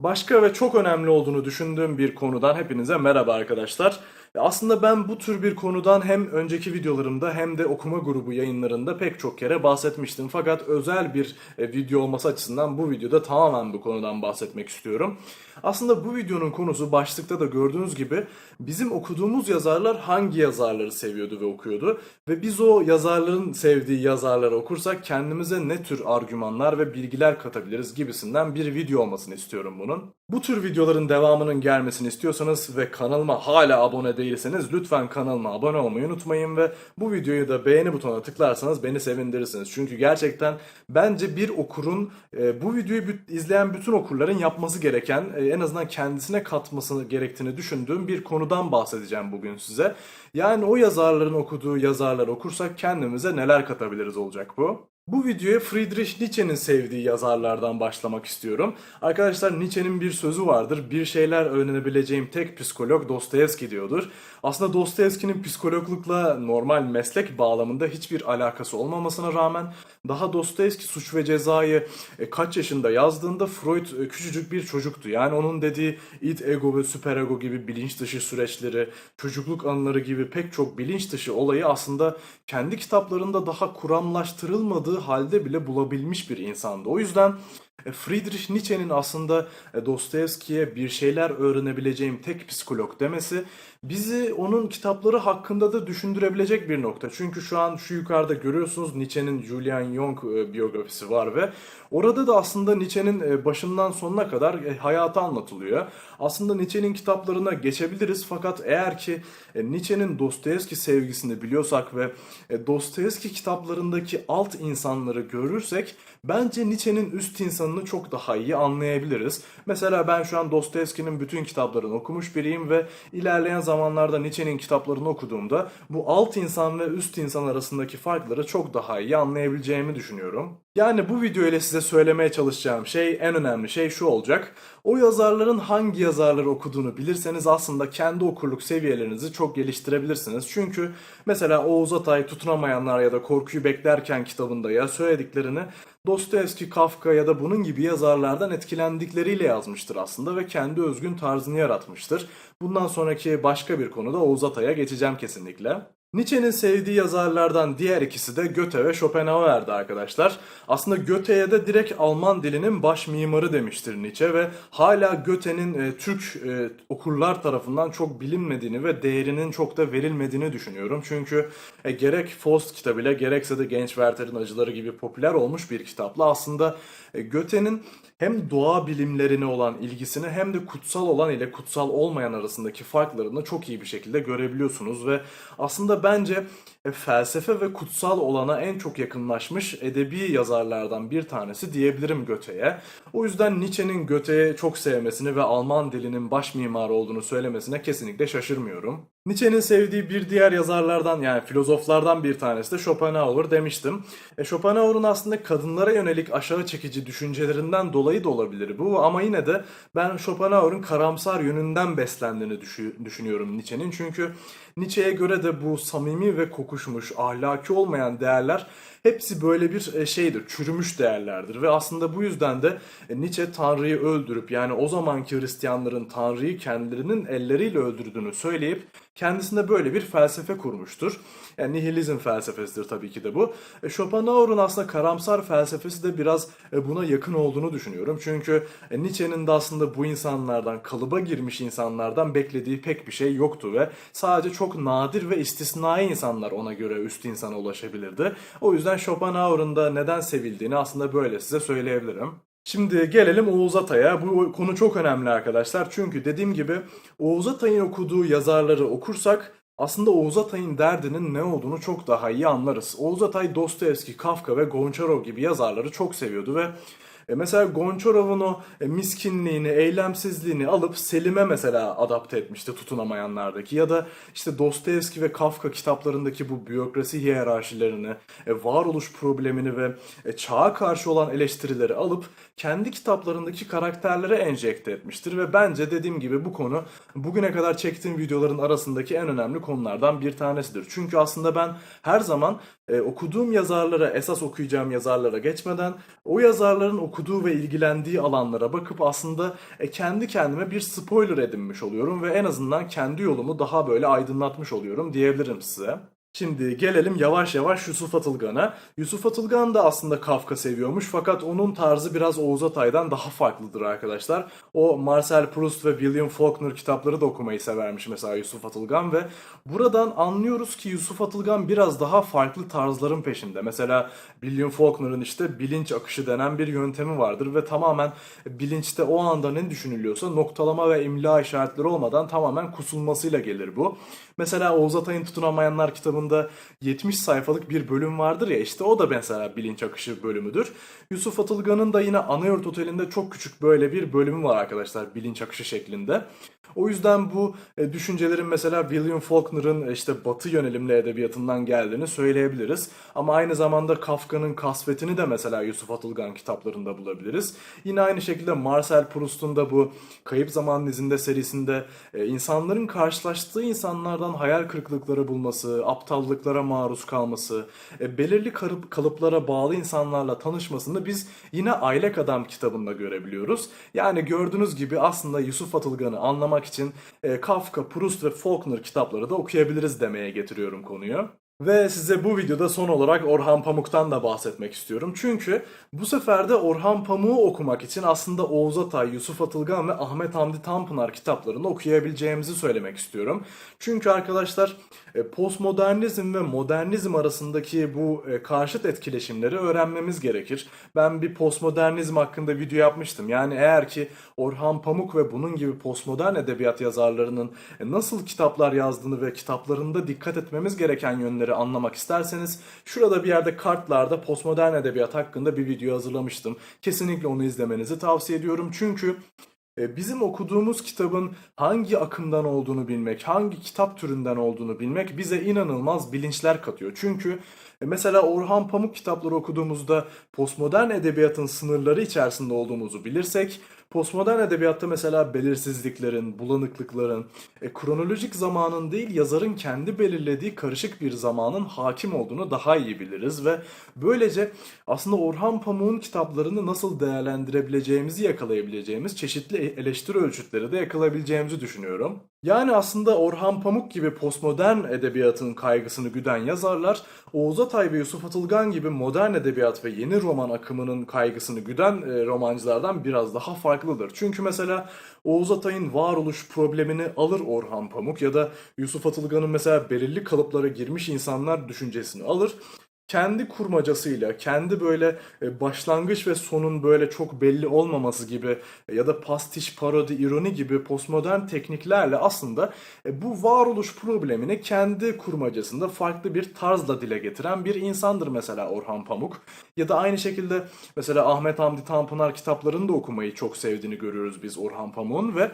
Başka ve çok önemli olduğunu düşündüğüm bir konudan hepinize merhaba arkadaşlar. Aslında ben bu tür bir konudan hem önceki videolarımda hem de okuma grubu yayınlarında pek çok kere bahsetmiştim. Fakat özel bir e, video olması açısından bu videoda tamamen bu konudan bahsetmek istiyorum. Aslında bu videonun konusu başlıkta da gördüğünüz gibi bizim okuduğumuz yazarlar hangi yazarları seviyordu ve okuyordu ve biz o yazarların sevdiği yazarları okursak kendimize ne tür argümanlar ve bilgiler katabiliriz gibisinden bir video olmasını istiyorum bunun. Bu tür videoların devamının gelmesini istiyorsanız ve kanalıma hala abone değilseniz lütfen kanalıma abone olmayı unutmayın ve bu videoyu da beğeni butonuna tıklarsanız beni sevindirirsiniz. Çünkü gerçekten bence bir okurun e, bu videoyu izleyen bütün okurların yapması gereken e, en azından kendisine katması gerektiğini düşündüğüm bir konudan bahsedeceğim bugün size. Yani o yazarların okuduğu yazarları okursak kendimize neler katabiliriz olacak bu. Bu videoya Friedrich Nietzsche'nin sevdiği yazarlardan başlamak istiyorum. Arkadaşlar Nietzsche'nin bir sözü vardır. Bir şeyler öğrenebileceğim tek psikolog Dostoyevski diyordur. Aslında Dostoyevski'nin psikologlukla normal meslek bağlamında hiçbir alakası olmamasına rağmen daha Dostoyevski Suç ve Ceza'yı e, kaç yaşında yazdığında Freud e, küçücük bir çocuktu. Yani onun dediği id ego ve süperego gibi bilinç dışı süreçleri, çocukluk anıları gibi pek çok bilinç dışı olayı aslında kendi kitaplarında daha kuramlaştırılmadığı halde bile bulabilmiş bir insandı. O yüzden e, Friedrich Nietzsche'nin aslında e, Dostoyevski'ye bir şeyler öğrenebileceğim tek psikolog demesi bizi onun kitapları hakkında da düşündürebilecek bir nokta. Çünkü şu an şu yukarıda görüyorsunuz Nietzsche'nin Julian Jung e, biyografisi var ve orada da aslında Nietzsche'nin e, başından sonuna kadar e, hayatı anlatılıyor. Aslında Nietzsche'nin kitaplarına geçebiliriz fakat eğer ki Nietzsche'nin Dostoyevski sevgisini biliyorsak ve Dostoyevski kitaplarındaki alt insanları görürsek bence Nietzsche'nin üst insanını çok daha iyi anlayabiliriz. Mesela ben şu an Dostoyevski'nin bütün kitaplarını okumuş biriyim ve ilerleyen zamanlarda Nietzsche'nin kitaplarını okuduğumda bu alt insan ve üst insan arasındaki farkları çok daha iyi anlayabileceğimi düşünüyorum. Yani bu video ile size söylemeye çalışacağım şey en önemli şey şu olacak. O yazarların hangi yazarları okuduğunu bilirseniz aslında kendi okurluk seviyelerinizi çok geliştirebilirsiniz. Çünkü mesela Oğuz Atay Tutunamayanlar ya da Korkuyu Beklerken kitabında ya söylediklerini Dostoyevski, Kafka ya da bunun gibi yazarlardan etkilendikleriyle yazmıştır aslında ve kendi özgün tarzını yaratmıştır. Bundan sonraki başka bir konuda Oğuz Atay'a geçeceğim kesinlikle. Nietzsche'nin sevdiği yazarlardan diğer ikisi de Goethe ve Schopenhauer'di arkadaşlar. Aslında Goethe'ye de direkt Alman dilinin baş mimarı demiştir Nietzsche ve hala Goethe'nin e, Türk e, okurlar tarafından çok bilinmediğini ve değerinin çok da verilmediğini düşünüyorum. Çünkü e, gerek Faust kitabıyla gerekse de Genç Werther'in Acıları gibi popüler olmuş bir kitapla aslında e, Goethe'nin hem doğa bilimlerine olan ilgisini hem de kutsal olan ile kutsal olmayan arasındaki farklarını çok iyi bir şekilde görebiliyorsunuz ve aslında bence e, felsefe ve kutsal olana en çok yakınlaşmış edebi yazarlardan bir tanesi diyebilirim Goethe'ye. O yüzden Nietzsche'nin Goethe'yi çok sevmesini ve Alman dilinin baş mimarı olduğunu söylemesine kesinlikle şaşırmıyorum. Nietzsche'nin sevdiği bir diğer yazarlardan yani filozoflardan bir tanesi de Schopenhauer demiştim. E, Schopenhauer'un aslında kadınlara yönelik aşağı çekici düşüncelerinden dolayı da olabilir bu ama yine de ben Schopenhauer'un karamsar yönünden beslendiğini düşü- düşünüyorum Nietzsche'nin. Çünkü Nietzsche'ye göre de bu samimi ve kokuşmuş, ahlaki olmayan değerler hepsi böyle bir e, şeydir, çürümüş değerlerdir ve aslında bu yüzden de e, Nietzsche Tanrı'yı öldürüp yani o zamanki Hristiyanların Tanrı'yı kendilerinin elleriyle öldürdüğünü söyleyip kendisine böyle bir felsefe kurmuştur. Yani nihilizm felsefesidir tabii ki de bu. E, Schopenhauer'un aslında karamsar felsefesi de biraz e, buna yakın olduğunu düşünüyorum. Çünkü e, Nietzsche'nin de aslında bu insanlardan, kalıba girmiş insanlardan beklediği pek bir şey yoktu ve sadece çok nadir ve istisnai insanlar ona göre üst insana ulaşabilirdi. O yüzden Schopenhauer'un da neden sevildiğini aslında böyle size söyleyebilirim. Şimdi gelelim Oğuz Atay'a. Bu konu çok önemli arkadaşlar. Çünkü dediğim gibi Oğuz Atay'ın okuduğu yazarları okursak aslında Oğuz Atay'ın derdinin ne olduğunu çok daha iyi anlarız. Oğuz Atay Dostoyevski, Kafka ve Gonçarov gibi yazarları çok seviyordu ve e, mesela Gonçarov'un o e, miskinliğini, eylemsizliğini alıp Selim'e mesela adapte etmişti tutunamayanlardaki ya da işte Dostoyevski ve Kafka kitaplarındaki bu biyokrasi hiyerarşilerini, e, varoluş problemini ve e, çağa karşı olan eleştirileri alıp kendi kitaplarındaki karakterlere enjekte etmiştir ve bence dediğim gibi bu konu bugüne kadar çektiğim videoların arasındaki en önemli konulardan bir tanesidir. Çünkü aslında ben her zaman okuduğum yazarlara, esas okuyacağım yazarlara geçmeden o yazarların okuduğu okuduğu ve ilgilendiği alanlara bakıp aslında e, kendi kendime bir spoiler edinmiş oluyorum ve en azından kendi yolumu daha böyle aydınlatmış oluyorum diyebilirim size. Şimdi gelelim yavaş yavaş Yusuf Atılgan'a. Yusuf Atılgan da aslında Kafka seviyormuş fakat onun tarzı biraz Oğuz Atay'dan daha farklıdır arkadaşlar. O Marcel Proust ve William Faulkner kitapları da okumayı severmiş mesela Yusuf Atılgan ve buradan anlıyoruz ki Yusuf Atılgan biraz daha farklı tarzların peşinde. Mesela William Faulkner'ın işte bilinç akışı denen bir yöntemi vardır ve tamamen bilinçte o anda ne düşünülüyorsa noktalama ve imla işaretleri olmadan tamamen kusulmasıyla gelir bu. Mesela Oğuz Atay'ın Tutunamayanlar kitabında 70 sayfalık bir bölüm vardır ya işte o da mesela bilinç akışı bölümüdür. Yusuf Atılgan'ın da yine Anayurt Oteli'nde çok küçük böyle bir bölümü var arkadaşlar bilinç akışı şeklinde. O yüzden bu e, düşüncelerin mesela William Faulkner'ın e, işte batı yönelimli edebiyatından geldiğini söyleyebiliriz. Ama aynı zamanda Kafka'nın kasvetini de mesela Yusuf Atılgan kitaplarında bulabiliriz. Yine aynı şekilde Marcel Proust'un da bu Kayıp Zaman izinde serisinde e, insanların karşılaştığı insanlardan hayal kırıklıkları bulması, aptallıklara maruz kalması, e, belirli kalıp, kalıplara bağlı insanlarla tanışmasını biz yine Aylak Adam kitabında görebiliyoruz. Yani gördüğünüz gibi aslında Yusuf Atılgan'ı anlamak için e, Kafka, Proust ve Faulkner kitapları da okuyabiliriz demeye getiriyorum konuyu. Ve size bu videoda son olarak Orhan Pamuk'tan da bahsetmek istiyorum. Çünkü bu sefer de Orhan Pamuk'u okumak için aslında Oğuz Atay, Yusuf Atılgan ve Ahmet Hamdi Tanpınar kitaplarını okuyabileceğimizi söylemek istiyorum. Çünkü arkadaşlar postmodernizm ve modernizm arasındaki bu e, karşıt etkileşimleri öğrenmemiz gerekir. Ben bir postmodernizm hakkında video yapmıştım. Yani eğer ki Orhan Pamuk ve bunun gibi postmodern edebiyat yazarlarının e, nasıl kitaplar yazdığını ve kitaplarında dikkat etmemiz gereken yönleri anlamak isterseniz şurada bir yerde kartlarda postmodern edebiyat hakkında bir video hazırlamıştım. Kesinlikle onu izlemenizi tavsiye ediyorum. Çünkü e, Bizim okuduğumuz kitabın hangi akımdan olduğunu bilmek, hangi kitap türünden olduğunu bilmek bize inanılmaz bilinçler katıyor. Çünkü e, mesela Orhan Pamuk kitapları okuduğumuzda postmodern edebiyatın sınırları içerisinde olduğumuzu bilirsek, postmodern edebiyatta mesela belirsizliklerin, bulanıklıkların, e, kronolojik zamanın değil yazarın kendi belirlediği karışık bir zamanın hakim olduğunu daha iyi biliriz ve böylece aslında Orhan Pamuk'un kitaplarını nasıl değerlendirebileceğimizi yakalayabileceğimiz çeşitli eleştiri ölçütleri de yakalayabileceğimizi düşünüyorum. Yani aslında Orhan Pamuk gibi postmodern edebiyatın kaygısını güden yazarlar, Oğuz Atay ve Yusuf Atılgan gibi modern edebiyat ve yeni roman akımının kaygısını güden e, romancılardan biraz daha farklıdır. Çünkü mesela Oğuz Atay'ın varoluş problemini alır Orhan Pamuk ya da Yusuf Atılgan'ın mesela belirli kalıplara girmiş insanlar düşüncesini alır kendi kurmacasıyla, kendi böyle e, başlangıç ve sonun böyle çok belli olmaması gibi e, ya da pastiş, parodi, ironi gibi postmodern tekniklerle aslında e, bu varoluş problemini kendi kurmacasında farklı bir tarzla dile getiren bir insandır mesela Orhan Pamuk. Ya da aynı şekilde mesela Ahmet Hamdi Tanpınar kitaplarını da okumayı çok sevdiğini görüyoruz biz Orhan Pamuk'un ve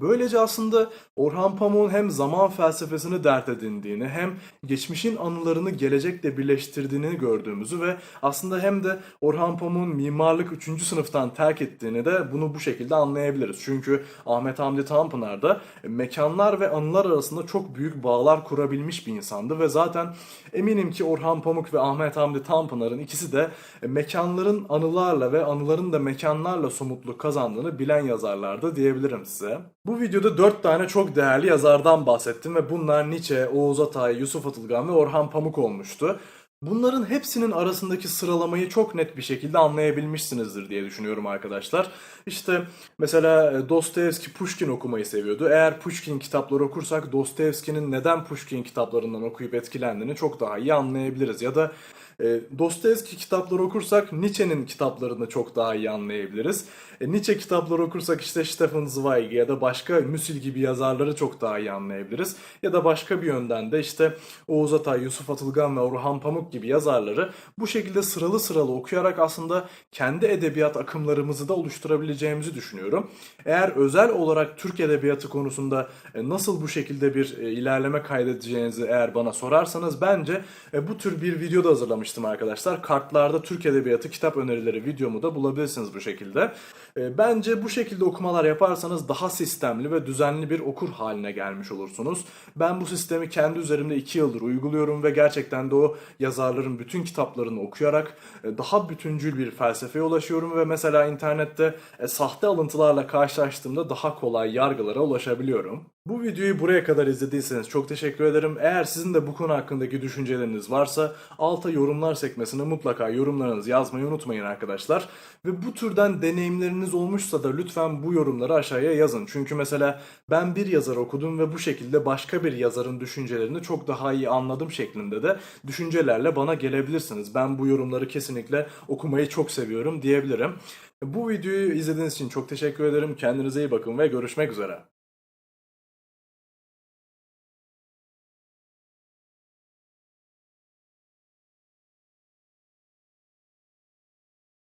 Böylece aslında Orhan Pamuk'un hem zaman felsefesini dert edindiğini hem geçmişin anılarını gelecekle birleştirdiğini gördüğümüzü ve aslında hem de Orhan Pamuk'un mimarlık 3. sınıftan terk ettiğini de bunu bu şekilde anlayabiliriz. Çünkü Ahmet Hamdi Tanpınar da mekanlar ve anılar arasında çok büyük bağlar kurabilmiş bir insandı ve zaten eminim ki Orhan Pamuk ve Ahmet Hamdi Tanpınar'ın ikisi de mekanların anılarla ve anıların da mekanlarla somutluk kazandığını bilen yazarlardı diyebilirim size. Bu videoda 4 tane çok değerli yazardan bahsettim ve bunlar Nietzsche, Oğuz Atay, Yusuf Atılgan ve Orhan Pamuk olmuştu. Bunların hepsinin arasındaki sıralamayı çok net bir şekilde anlayabilmişsinizdir diye düşünüyorum arkadaşlar. İşte mesela e, Dostoyevski Pushkin okumayı seviyordu. Eğer Pushkin kitapları okursak Dostoyevski'nin neden Pushkin kitaplarından okuyup etkilendiğini çok daha iyi anlayabiliriz. Ya da e, Dostoyevski kitapları okursak Nietzsche'nin kitaplarını çok daha iyi anlayabiliriz. E, Nietzsche kitapları okursak işte Stefan Zweig ya da başka Müsil gibi yazarları çok daha iyi anlayabiliriz. Ya da başka bir yönden de işte Oğuz Atay, Yusuf Atılgan ve Orhan Pamuk gibi yazarları bu şekilde sıralı sıralı okuyarak aslında kendi edebiyat akımlarımızı da oluşturabileceğimizi düşünüyorum. Eğer özel olarak Türk edebiyatı konusunda e, nasıl bu şekilde bir e, ilerleme kaydedeceğinizi eğer bana sorarsanız bence bu tür bir video da hazırlamıştım hazırlamıştım arkadaşlar. Kartlarda Türk Edebiyatı kitap önerileri videomu da bulabilirsiniz bu şekilde. E, Bence bu şekilde okumalar yaparsanız daha sistemli ve düzenli bir okur haline gelmiş olursunuz. Ben bu sistemi kendi üzerimde 2 yıldır uyguluyorum ve gerçekten de o yazarların bütün kitaplarını okuyarak e, daha bütüncül bir felsefeye ulaşıyorum ve mesela internette e, sahte alıntılarla karşılaştığımda daha kolay yargılara ulaşabiliyorum. Bu videoyu buraya kadar izlediyseniz çok teşekkür ederim. Eğer sizin de bu konu hakkındaki düşünceleriniz varsa alta yorumlar sekmesine mutlaka yorumlarınızı yazmayı unutmayın arkadaşlar. Ve bu türden deneyimleriniz olmuşsa da lütfen bu yorumları aşağıya yazın. Çünkü mesela ben bir yazar okudum ve bu şekilde başka bir yazarın düşüncelerini çok daha iyi anladım şeklinde de düşüncelerle bana gelebilirsiniz. Ben bu yorumları kesinlikle okumayı çok seviyorum diyebilirim. Bu videoyu izlediğiniz için çok teşekkür ederim. Kendinize iyi bakın ve görüşmek üzere.